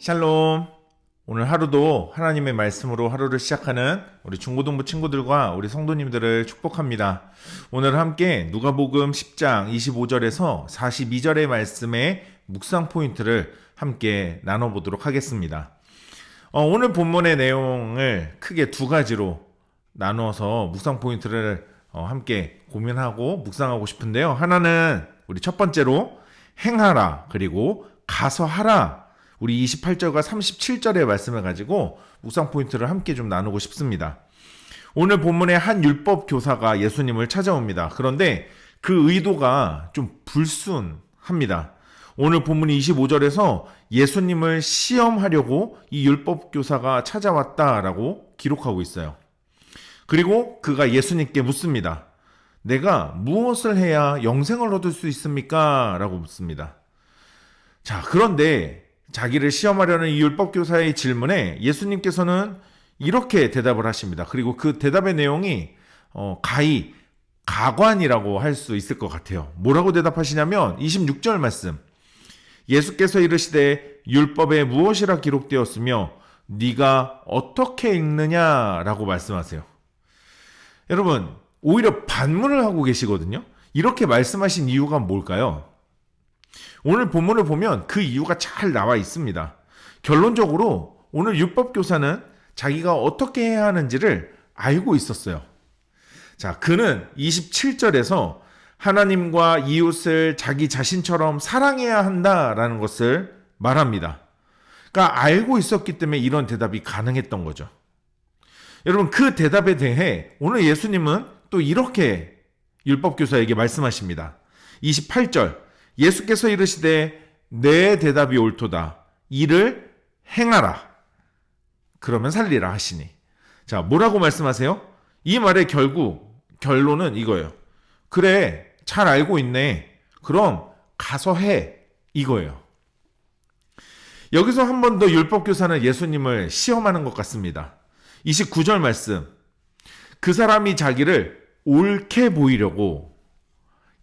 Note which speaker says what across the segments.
Speaker 1: 샬롬. 오늘 하루도 하나님의 말씀으로 하루를 시작하는 우리 중고등부 친구들과 우리 성도님들을 축복합니다. 오늘 함께 누가복음 10장 25절에서 42절의 말씀의 묵상 포인트를 함께 나눠보도록 하겠습니다. 어, 오늘 본문의 내용을 크게 두 가지로 나누어서 묵상 포인트를 어, 함께 고민하고 묵상하고 싶은데요. 하나는 우리 첫 번째로 행하라 그리고 가서 하라 우리 28절과 37절의 말씀을 가지고 묵상 포인트를 함께 좀 나누고 싶습니다. 오늘 본문의 한 율법 교사가 예수님을 찾아옵니다. 그런데 그 의도가 좀 불순합니다. 오늘 본문 25절에서 예수님을 시험하려고 이 율법 교사가 찾아왔다라고 기록하고 있어요. 그리고 그가 예수님께 묻습니다. 내가 무엇을 해야 영생을 얻을 수 있습니까? 라고 묻습니다. 자, 그런데 자기를 시험하려는 이 율법교사의 질문에 예수님께서는 이렇게 대답을 하십니다. 그리고 그 대답의 내용이 어, 가히 가관이라고 할 수 있을 것 같아요. 뭐라고 대답하시냐면 26절 말씀. 예수께서 이르시되 율법에 무엇이라 기록되었으며 네가 어떻게 읽느냐라고 말씀하세요. 여러분, 오히려 반문을 하고 계시거든요. 이렇게 말씀하신 이유가 뭘까요? 오늘 본문을 보면 그 이유가 잘 나와 있습니다. 결론적으로 오늘 율법교사는 자기가 어떻게 해야 하는지를 알고 있었어요. 자, 그는 27절에서 하나님과 이웃을 자기 자신처럼 사랑해야 한다라는 것을 말합니다. 그러니까 알고 있었기 때문에 이런 대답이 가능했던 거죠. 여러분, 그 대답에 대해 오늘 예수님은 또 이렇게 율법교사에게 말씀하십니다. 28절. 예수께서 이르시되 내 대답이 옳도다. 이를 행하라. 그러면 살리라 하시니. 자, 뭐라고 말씀하세요? 이 말의 결국 결론은 이거예요. 그래, 잘 알고 있네. 그럼 가서 해. 이거예요. 여기서 한 번 더 율법교사는 예수님을 시험하는 것 같습니다. 29절 말씀. 그 사람이 자기를 옳게 보이려고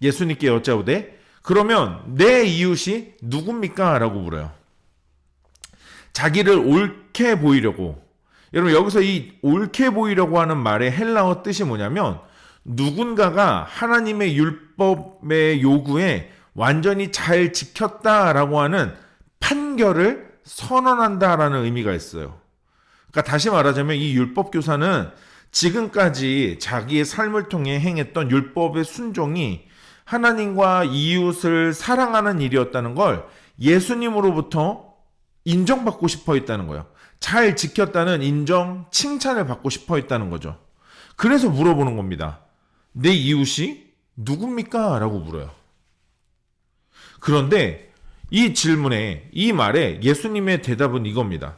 Speaker 1: 예수님께 여짜오되 그러면 내 이웃이 누굽니까? 라고 물어요. 자기를 옳게 보이려고. 여러분, 여기서 이 옳게 보이려고 하는 말의 헬라어 뜻이 뭐냐면, 누군가가 하나님의 율법의 요구에 완전히 잘 지켰다라고 하는 판결을 선언한다라는 의미가 있어요. 그러니까 다시 말하자면 이 율법 교사는 지금까지 자기의 삶을 통해 행했던 율법의 순종이 하나님과 이웃을 사랑하는 일이었다는 걸 예수님으로부터 인정받고 싶어 했다는 거예요. 잘 지켰다는 인정, 칭찬을 받고 싶어 했다는 거죠. 그래서 물어보는 겁니다. 내 이웃이 누굽니까? 라고 물어요. 그런데 이 질문에, 이 말에 예수님의 대답은 이겁니다.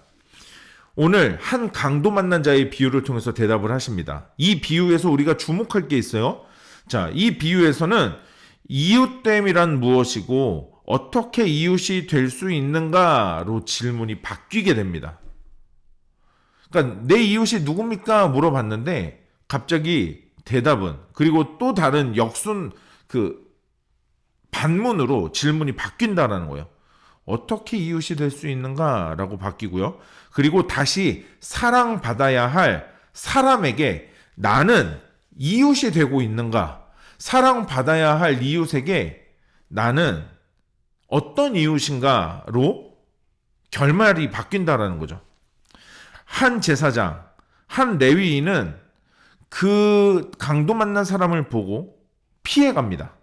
Speaker 1: 오늘 한 강도 만난 자의 비유를 통해서 대답을 하십니다. 이 비유에서 우리가 주목할 게 있어요. 자, 이 비유에서는 이웃됨이란 무엇이고 어떻게 이웃이 될 수 있는가로 질문이 바뀌게 됩니다. 그러니까 내 이웃이 누굽니까 물어봤는데 갑자기 대답은 그리고 또 다른 역순 그 반문으로 질문이 바뀐다라는 거예요. 어떻게 이웃이 될 수 있는가라고 바뀌고요. 그리고 다시 사랑받아야 할 사람에게 나는 이웃이 되고 있는가? 사랑받아야 할 이웃에게 나는 어떤 이웃인가로 결말이 바뀐다라는 거죠. 한 제사장, 한 레위인은 그 강도 만난 사람을 보고 피해 갑니다.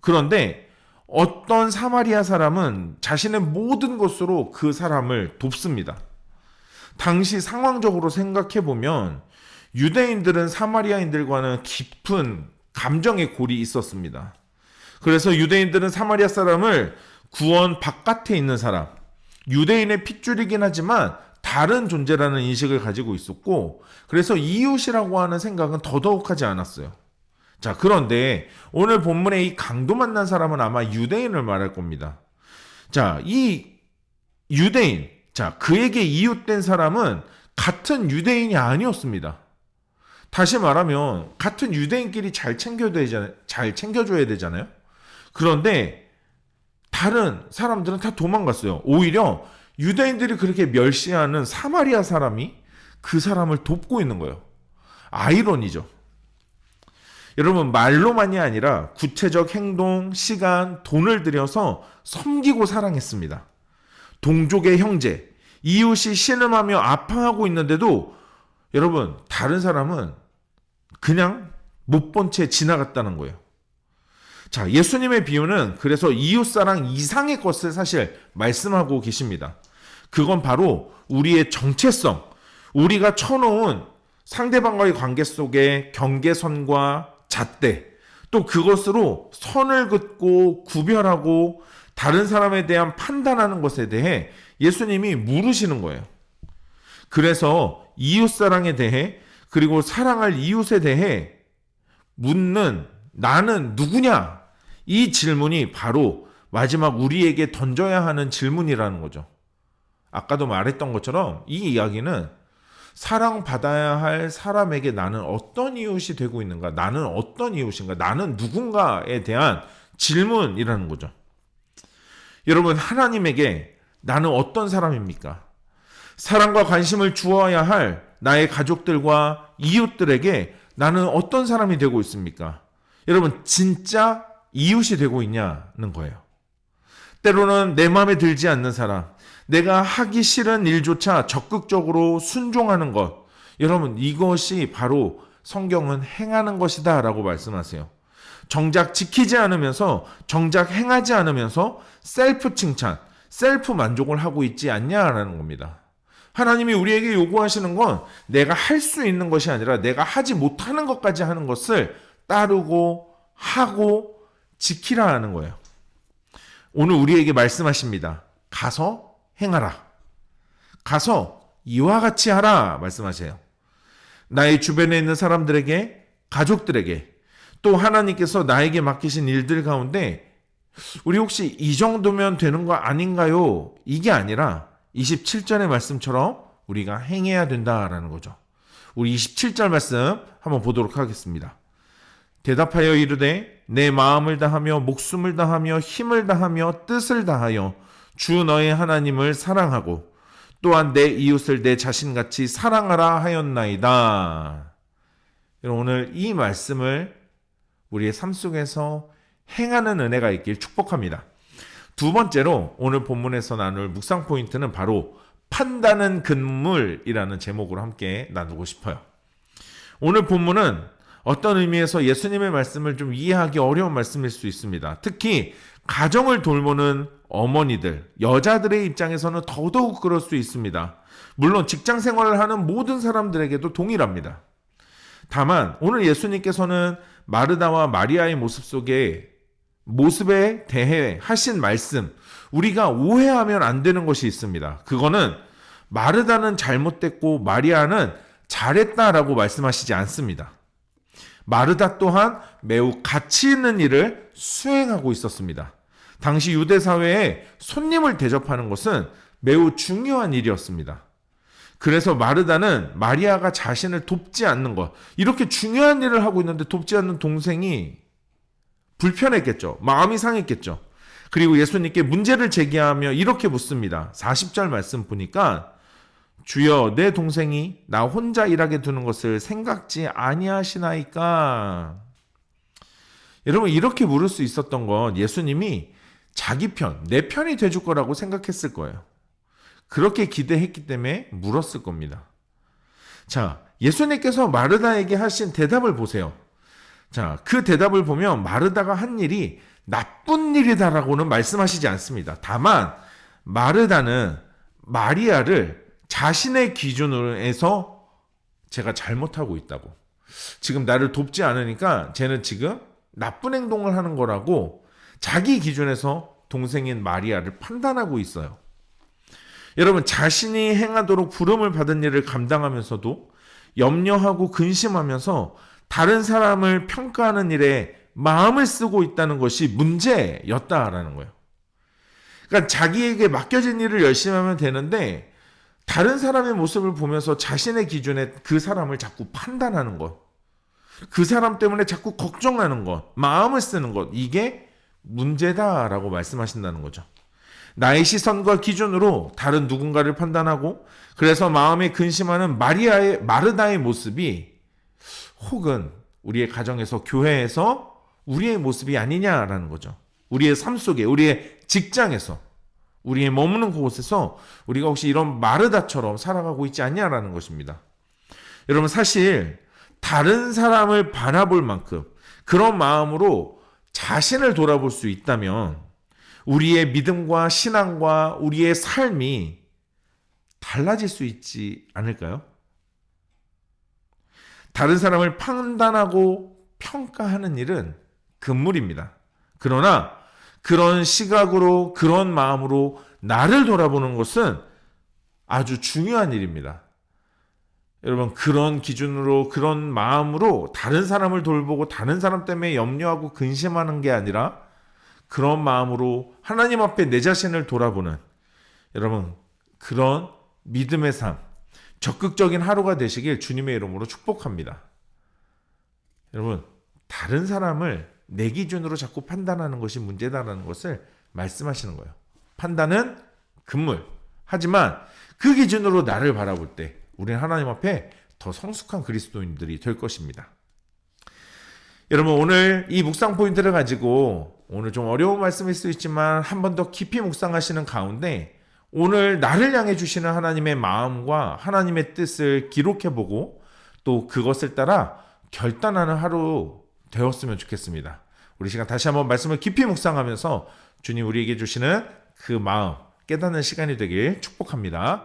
Speaker 1: 그런데 어떤 사마리아 사람은 자신의 모든 것으로 그 사람을 돕습니다. 당시 상황적으로 생각해 보면 유대인들은 사마리아인들과는 깊은 감정의 골이 있었습니다. 그래서 유대인들은 사마리아 사람을 구원 바깥에 있는 사람, 유대인의 핏줄이긴 하지만 다른 존재라는 인식을 가지고 있었고, 그래서 이웃이라고 하는 생각은 더더욱 하지 않았어요. 자, 그런데 오늘 본문에 이 강도 만난 사람은 아마 유대인을 말할 겁니다. 자, 이 유대인, 자, 그에게 이웃된 사람은 같은 유대인이 아니었습니다. 다시 말하면 같은 유대인끼리 잘 챙겨줘야 되잖아요. 그런데 다른 사람들은 다 도망갔어요. 오히려 유대인들이 그렇게 멸시하는 사마리아 사람이 그 사람을 돕고 있는 거예요. 아이러니죠. 여러분 말로만이 아니라 구체적 행동, 시간, 돈을 들여서 섬기고 사랑했습니다. 동족의 형제, 이웃이 신음하며 아파하고 있는데도 여러분 다른 사람은 그냥 못 본 채 지나갔다는 거예요. 자, 예수님의 비유는 그래서 이웃사랑 이상의 것을 사실 말씀하고 계십니다. 그건 바로 우리의 정체성, 우리가 쳐놓은 상대방과의 관계 속의 경계선과 잣대, 또 그것으로 선을 긋고 구별하고 다른 사람에 대한 판단하는 것에 대해 예수님이 물으시는 거예요. 그래서 이웃사랑에 대해 그리고 사랑할 이웃에 대해 묻는 나는 누구냐? 이 질문이 바로 마지막 우리에게 던져야 하는 질문이라는 거죠. 아까도 말했던 것처럼 이 이야기는 사랑받아야 할 사람에게 나는 어떤 이웃이 되고 있는가? 나는 어떤 이웃인가? 나는 누군가에 대한 질문이라는 거죠. 여러분, 하나님에게 나는 어떤 사람입니까? 사랑과 관심을 주어야 할 나의 가족들과 이웃들에게 나는 어떤 사람이 되고 있습니까? 여러분, 진짜 이웃이 되고 있냐는 거예요. 때로는 내 마음에 들지 않는 사람, 내가 하기 싫은 일조차 적극적으로 순종하는 것. 여러분, 이것이 바로 성경은 행하는 것이다 라고 말씀하세요. 정작 지키지 않으면서, 정작 행하지 않으면서 셀프 칭찬, 셀프 만족을 하고 있지 않냐라는 겁니다. 하나님이 우리에게 요구하시는 건 내가 할 수 있는 것이 아니라 내가 하지 못하는 것까지 하는 것을 따르고 하고 지키라 는 거예요. 오늘 우리에게 말씀하십니다. 가서 행하라. 가서 이와 같이 하라 말씀하세요. 나의 주변에 있는 사람들에게, 가족들에게, 또 하나님께서 나에게 맡기신 일들 가운데 우리 혹시 이 정도면 되는 거 아닌가요? 이게 아니라 27절의 말씀처럼 우리가 행해야 된다라는 거죠. 우리 27절 말씀 한번 보도록 하겠습니다. 대답하여 이르되 내 마음을 다하며 목숨을 다하며 힘을 다하며 뜻을 다하여 주 너의 하나님을 사랑하고 또한 내 이웃을 내 자신같이 사랑하라 하였나이다. 오늘 이 말씀을 우리의 삶 속에서 행하는 은혜가 있길 축복합니다. 두 번째로 오늘 본문에서 나눌 묵상 포인트는 바로 판단은 근물이라는 제목으로 함께 나누고 싶어요. 오늘 본문은 어떤 의미에서 예수님의 말씀을 좀 이해하기 어려운 말씀일 수 있습니다. 특히 가정을 돌보는 어머니들, 여자들의 입장에서는 더더욱 그럴 수 있습니다. 물론 직장 생활을 하는 모든 사람들에게도 동일합니다. 다만 오늘 예수님께서는 마르다와 마리아의 모습 속에 모습에 대해 하신 말씀, 우리가 오해하면 안 되는 것이 있습니다. 그거는 마르다는 잘못됐고 마리아는 잘했다라고 말씀하시지 않습니다. 마르다 또한 매우 가치 있는 일을 수행하고 있었습니다. 당시 유대 사회에 손님을 대접하는 것은 매우 중요한 일이었습니다. 그래서 마르다는 마리아가 자신을 돕지 않는 것, 이렇게 중요한 일을 하고 있는데 돕지 않는 동생이 불편했겠죠. 마음이 상했겠죠. 그리고 예수님께 문제를 제기하며 이렇게 묻습니다. 40절 말씀 보니까 주여 내 동생이 나 혼자 일하게 두는 것을 생각지 아니하시나이까. 여러분 이렇게 물을 수 있었던 건 예수님이 자기 편, 내 편이 돼줄 거라고 생각했을 거예요. 그렇게 기대했기 때문에 물었을 겁니다. 자, 예수님께서 마르다에게 하신 대답을 보세요. 자, 그 대답을 보면 마르다가 한 일이 나쁜 일이다라고는 말씀하시지 않습니다. 다만 마르다는 마리아를 자신의 기준으로 해서 제가 잘못하고 있다고. 지금 나를 돕지 않으니까 쟤는 지금 나쁜 행동을 하는 거라고 자기 기준에서 동생인 마리아를 판단하고 있어요. 여러분, 자신이 행하도록 부름을 받은 일을 감당하면서도 염려하고 근심하면서 다른 사람을 평가하는 일에 마음을 쓰고 있다는 것이 문제였다라는 거예요. 그러니까 자기에게 맡겨진 일을 열심히 하면 되는데 다른 사람의 모습을 보면서 자신의 기준에 그 사람을 자꾸 판단하는 것. 그 사람 때문에 자꾸 걱정하는 것, 마음을 쓰는 것, 이게 문제다라고 말씀하신다는 거죠. 나의 시선과 기준으로 다른 누군가를 판단하고 그래서 마음에 근심하는 마리아의 마르다의 모습이 혹은 우리의 가정에서 교회에서 우리의 모습이 아니냐라는 거죠. 우리의 삶 속에 우리의 직장에서 우리의 머무는 곳에서 우리가 혹시 이런 마르다처럼 살아가고 있지 않냐라는 것입니다. 여러분 사실 다른 사람을 바라볼 만큼 그런 마음으로 자신을 돌아볼 수 있다면 우리의 믿음과 신앙과 우리의 삶이 달라질 수 있지 않을까요? 다른 사람을 판단하고 평가하는 일은 금물입니다. 그러나 그런 시각으로 그런 마음으로 나를 돌아보는 것은 아주 중요한 일입니다. 여러분 그런 기준으로 그런 마음으로 다른 사람을 돌보고 다른 사람 때문에 염려하고 근심하는 게 아니라 그런 마음으로 하나님 앞에 내 자신을 돌아보는 여러분 그런 믿음의 삶 적극적인 하루가 되시길 주님의 이름으로 축복합니다. 여러분 다른 사람을 내 기준으로 자꾸 판단하는 것이 문제다라는 것을 말씀하시는 거예요. 판단은 금물. 하지만 그 기준으로 나를 바라볼 때 우리는 하나님 앞에 더 성숙한 그리스도인들이 될 것입니다. 여러분 오늘 이 묵상 포인트를 가지고 오늘 좀 어려운 말씀일 수 있지만 한 번 더 깊이 묵상하시는 가운데 오늘 나를 향해 주시는 하나님의 마음과 하나님의 뜻을 기록해 보고 또 그것을 따라 결단하는 하루 되었으면 좋겠습니다. 우리 시간 다시 한번 말씀을 깊이 묵상하면서 주님 우리에게 주시는 그 마음 깨닫는 시간이 되길 축복합니다.